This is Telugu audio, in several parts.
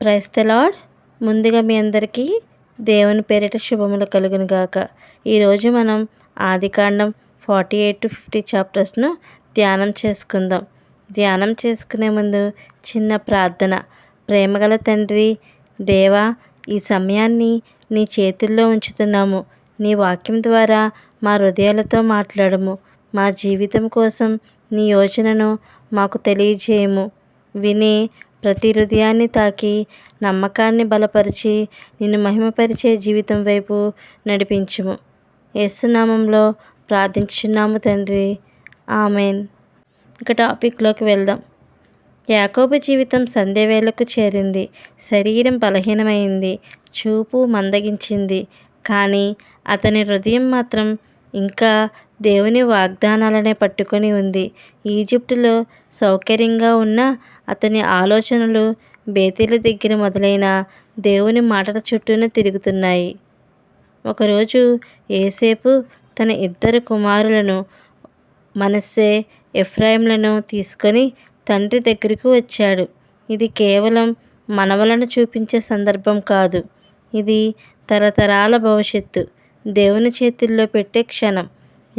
క్రైస్తలాడ్ ముందుగా మీ అందరికీ దేవుని పేరిట శుభములు కలుగును గాక. ఈరోజు మనం ఆదికాండం ఫార్టీ ఎయిట్ టు ఫిఫ్టీ చాప్టర్స్ను ధ్యానం చేసుకుందాం. ధ్యానం చేసుకునే ముందు చిన్న ప్రార్థన. ప్రేమగల తండ్రి దేవా ఈ సమయాన్ని నీ చేతుల్లో ఉంచుతున్నాము. నీ వాక్యం ద్వారా మా హృదయాలతో మాట్లాడము. మా జీవితం కోసం నీ యోచనను మాకు తెలియజేయము. విని ప్రతి హృదయాన్ని తాకి నమ్మకాన్ని బలపరిచి నిన్ను మహిమపరిచే జీవితం వైపు నడిపించుము. యేసునామంలో ప్రార్థించున్నాము తండ్రి. ఆమెన్. ఇక టాపిక్లోకి వెళ్దాం. యాకోబు జీవితం సంధ్యవేళకు చేరింది. శరీరం బలహీనమైంది. చూపు మందగించింది. కానీ అతని హృదయం మాత్రం ఇంకా దేవుని వాగ్దానాలనే పట్టుకొని ఉంది. ఈజిప్టులో సౌకర్యంగా ఉన్న అతని ఆలోచనలు బేతీల దగ్గర మొదలైన దేవుని మాటల చుట్టూనే తిరుగుతున్నాయి. ఒకరోజు ఏసేపు తన ఇద్దరు కుమారులను మనస్సే ఎఫ్రాయింలను తీసుకొని తండ్రి దగ్గరకు వచ్చాడు. ఇది కేవలం మనవలను చూపించే సందర్భం కాదు. ఇది తరతరాల భవిష్యత్తు. దేవుని చేతుల్లో పెట్టే క్షణం.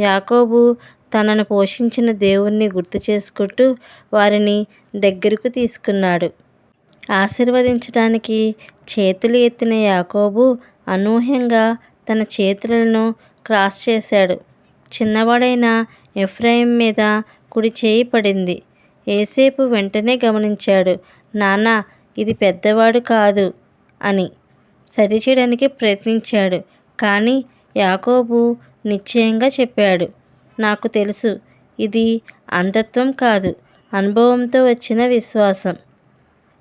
యాకోబు తనను పోషించిన దేవుణ్ణి గుర్తు చేసుకుంటూ వారిని దగ్గరకు తీసుకున్నాడు. ఆశీర్వదించడానికి చేతులు ఎత్తిన యాకోబు అనూహ్యంగా తన చేతులను క్రాస్ చేశాడు. చిన్నవాడైన ఎఫ్రాయిం మీద కుడి చేయి పడింది. ఏసేపు వెంటనే గమనించాడు నాన్న ఇది పెద్దవాడు కాదు అని. సరిచేయడానికి ప్రయత్నించాడు. కానీ యాకోబు నిశ్చయంగా చెప్పాడు నాకు తెలుసు ఇది అంధత్వం కాదు అనుభవంతో వచ్చిన విశ్వాసం.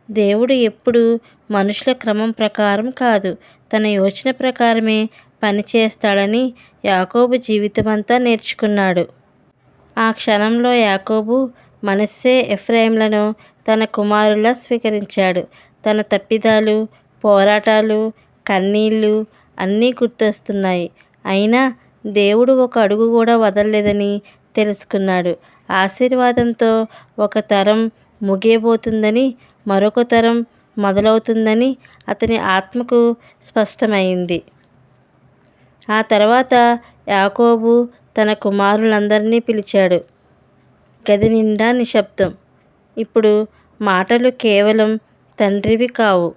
దేవుడు ఎప్పుడు మనుషుల క్రమం ప్రకారం కాదు తన యోచన ప్రకారమే పనిచేస్తాడని యాకోబు జీవితమంతా నేర్చుకున్నాడు. ఆ క్షణంలో యాకోబు మనస్సే ఎఫ్రాయింలను తన కుమారులా స్వీకరించాడు. తన తప్పిదాలు పోరాటాలు కన్నీళ్ళు అన్నీ గుర్తొస్తున్నాయి. అయినా దేవుడు ఒక అడుగు కూడా వదలలేదని తెలుసుకున్నాడు. ఆశీర్వాదంతో ఒక తరం ముగియబోతుందని మరొక తరం మొదలవుతుందని అతని ఆత్మకు స్పష్టమైంది. ఆ తర్వాత యాకోబు తన కుమారులందరినీ పిలిచాడు. గది నిండా నిశ్శబ్దం. ఇప్పుడు మాటలు కేవలం తండ్రివి కావు.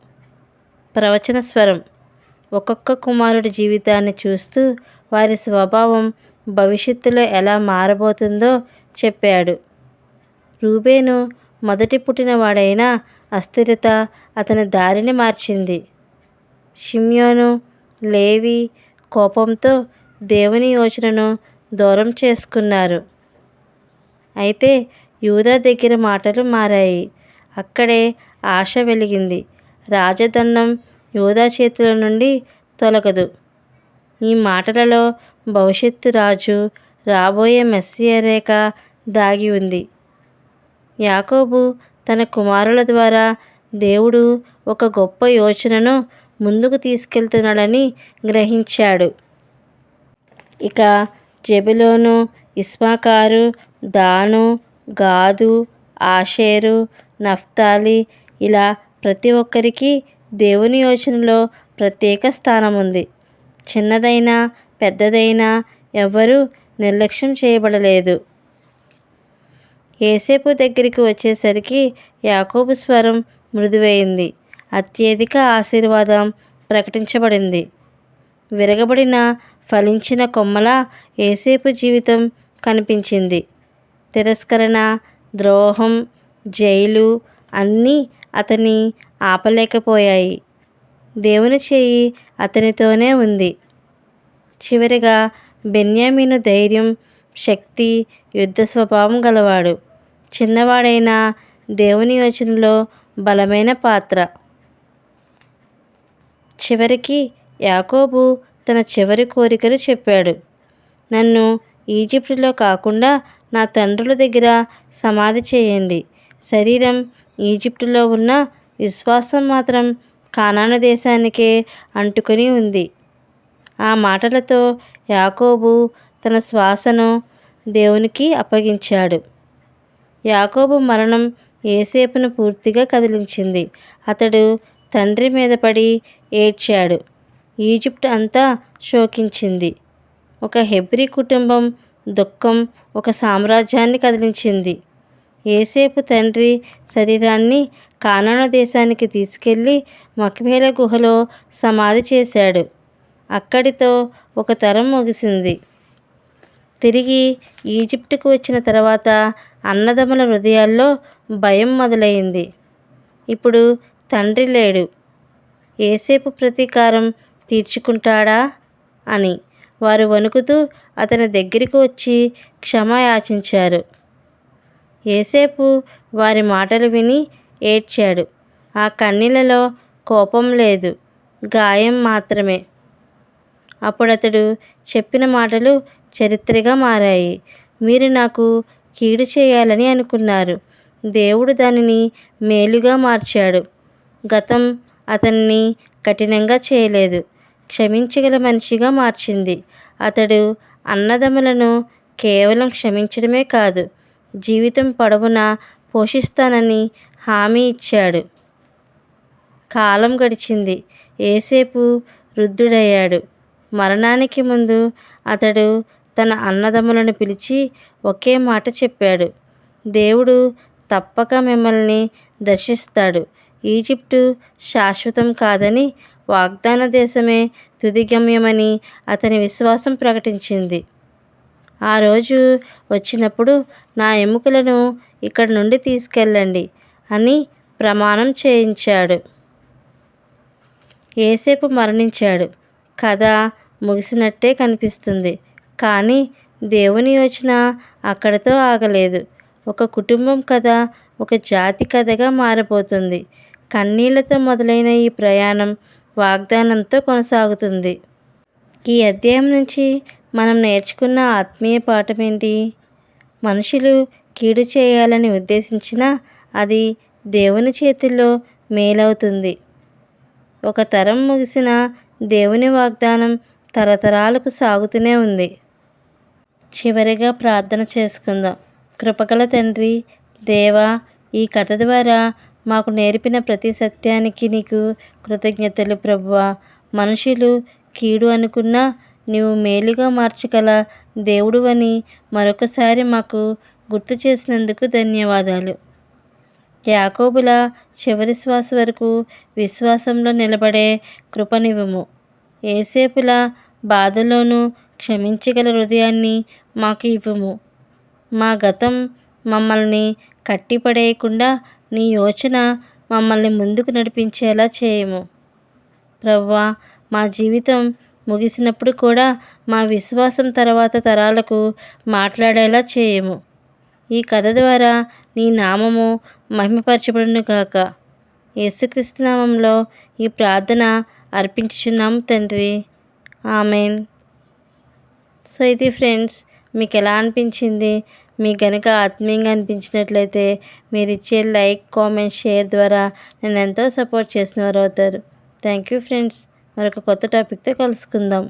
ప్రవచన స్వరం. ఒక్కొక్క కుమారుడి జీవితాన్ని చూస్తూ వారి స్వభావం భవిష్యత్తులో ఎలా మారబోతుందో చెప్పాడు. రూబేను మొదటి పుట్టినవాడైన అస్థిరత అతని దారిని మార్చింది. షిమ్యోను లేవి కోపంతో దేవుని యోచనను దూరం చేసుకున్నారు. అయితే యూదా దగ్గర మాటలు మారాయి. అక్కడే ఆశ వెలిగింది. రాజదండం యోధా చేతుల నుండి తొలగదు. ఈ మాటలలో భవిష్యత్తు రాజు రాబోయే మెస్సియ రేఖ దాగి ఉంది. యాకోబు తన కుమారుల ద్వారా దేవుడు ఒక గొప్ప యోచనను ముందుకు తీసుకెళ్తున్నాడని గ్రహించాడు. ఇక జబిలోను ఇస్మాకారు దాను గాదు ఆషేరు నఫ్తాలి ఇలా ప్రతి ఒక్కరికి దేవుని యోచనలో ప్రత్యేక స్థానం ఉంది చిన్నదైనా పెద్దదైనా ఎవ్వరూ నిర్లక్ష్యం చేయబడలేదు. ఏసేపు దగ్గరికి వచ్చేసరికి యాకోబు స్వరం మృదువైంది. అత్యధిక ఆశీర్వాదం ప్రకటించబడింది. విరగబడిన ఫలించిన కొమ్మలా ఏసేపు జీవితం కనిపించింది. తిరస్కరణ ద్రోహం జైలు అన్నీ అతని ఆపలేకపోయాయి. దేవుని చేయి అతనితోనే ఉంది. చివరిగా బెన్యామీను ధైర్యం శక్తి యుద్ధ స్వభావం గలవాడు. చిన్నవాడైన దేవుని యోచనలో బలమైన పాత్ర. చివరికి యాకోబు తన చివరి కోరికను చెప్పాడు. నన్ను ఈజిప్టులో కాకుండా నా తండ్రుల దగ్గర సమాధి చేయండి. శరీరం ఈజిప్టులో ఉన్న విశ్వాసం మాత్రం కానాను దేశానికే అంటుకొని ఉంది. ఆ మాటలతో యాకోబు తన శ్వాసను దేవునికి అప్పగించాడు. యాకోబు మరణం ఏసేపును పూర్తిగా కదిలించింది. అతడు తండ్రి మీద పడి ఏడ్చాడు. ఈజిప్ట్ అంతా శోకించింది. ఒక హెబ్రి కుటుంబం దుఃఖం ఒక సామ్రాజ్యాన్ని కదిలించింది. ఏసేపు తండ్రి శరీరాన్ని కానాన దేశానికి తీసుకెళ్ళి మక్మేల గుహలో సమాధి చేశాడు. అక్కడితో ఒక తరం ముగిసింది. తిరిగి ఈజిప్టుకు వచ్చిన తర్వాత అన్నదమ్ముల హృదయాల్లో భయం మొదలైంది. ఇప్పుడు తండ్రి లేడు. ఏసేపు ప్రతీకారం తీర్చుకుంటాడా అని వారు వణుకుతూ అతని దగ్గరికి వచ్చి క్షమ యాచించారు ఏసేపు వారి మాటలు విని ఏడ్చాడు. ఆ కన్నీళ్ళలో కోపం లేదు గాయం మాత్రమే. అప్పుడతడు చెప్పిన మాటలు చరిత్రగా మారాయి. మీరు నాకు కీడు చేయాలని అనుకున్నారు. దేవుడు దానిని మేలుగా మార్చాడు. గతం అతన్ని కఠినంగా చేయలేదు. క్షమించగల మనిషిగా మార్చింది. అతడు అన్నదమ్ములను కేవలం క్షమించడమే కాదు జీవితం పొడవునా పోషిస్తానని హామీ ఇచ్చాడు. కాలం గడిచింది. ఏసేపు వృద్ధుడయ్యాడు. మరణానికి ముందు అతడు తన అన్నదమ్ములను పిలిచి ఒకే మాట చెప్పాడు. దేవుడు తప్పక మిమ్మల్ని దర్శిస్తాడు. ఈజిప్టు శాశ్వతం కాదని వాగ్దాన దేశమే తుది గమ్యమని అతని విశ్వాసం ప్రకటించింది. ఆ రోజు వచ్చినప్పుడు నా ఎముకలను ఇక్కడి నుండి తీసుకెళ్ళండి అని ప్రమాణం చేయించాడు. ఏసేపు మరణించాడు. కథ ముగిసినట్టే కనిపిస్తుంది. కానీ దేవుని యోచన అక్కడితో ఆగలేదు. ఒక కుటుంబం కథ ఒక జాతి కథగా మారిపోతుంది కన్నీళ్ళతో మొదలైన ఈ ప్రయాణం వాగ్దానంతో కొనసాగుతుంది. ఈ అధ్యాయం నుంచి మనం నేర్చుకున్న ఆత్మీయ పాఠం ఏంటి మనుషులు కీడు చేయాలని ఉద్దేశించినా అది దేవుని చేతుల్లో మేలవుతుంది. ఒక తరం ముగిసిన దేవుని వాగ్దానం తరతరాలకు సాగుతూనే ఉంది. చివరిగా ప్రార్థన చేసుకుందాం. కృపగల తండ్రి దేవా ఈ కథ ద్వారా మాకు నేర్పిన ప్రతి సత్యానికి నీకు కృతజ్ఞతలు ప్రభువా. మనుషులు కీడు అనుకున్నా నీవు మేలుగా మార్చగల దేవుడువని మరొకసారి మాకు గుర్తు చేసినందుకు ధన్యవాదాలు. యాకోబుల చివరి శ్వాస వరకు విశ్వాసంలో నిలబడే కృపనివ్వము. ఏసేపుల బాధలోనూ క్షమించగల హృదయాన్ని మాకు ఇవ్వము. మా గతం మమ్మల్ని కట్టిపడేయకుండా నీ యోచన మమ్మల్ని ముందుకు నడిపించేలా చేయము. ప్రవ్వా మా జీవితం ముగిసినప్పుడు కూడా మా విశ్వాసం తర్వాత తరాలకు మాట్లాడేలా చేయము. ఈ కథ ద్వారా నీ నామము మహిమపరచబడును కాక యేసుక్రీస్తు నామంలో ఈ ప్రార్థన అర్పించుచున్నాము తండ్రి. ఆమెన్. సో ఇది ఫ్రెండ్స్ మీకు ఎలా అనిపించింది? మీకు కనుక ఆత్మీయంగా అనిపించినట్లయితే మీరు ఇచ్చే లైక్ కామెంట్ షేర్ ద్వారా నేను ఎంతో సపోర్ట్ చేసిన వారు అవుతారు. Thank you friends. మరొక కొత్త టాపిక్తో కలుసుకుందాం.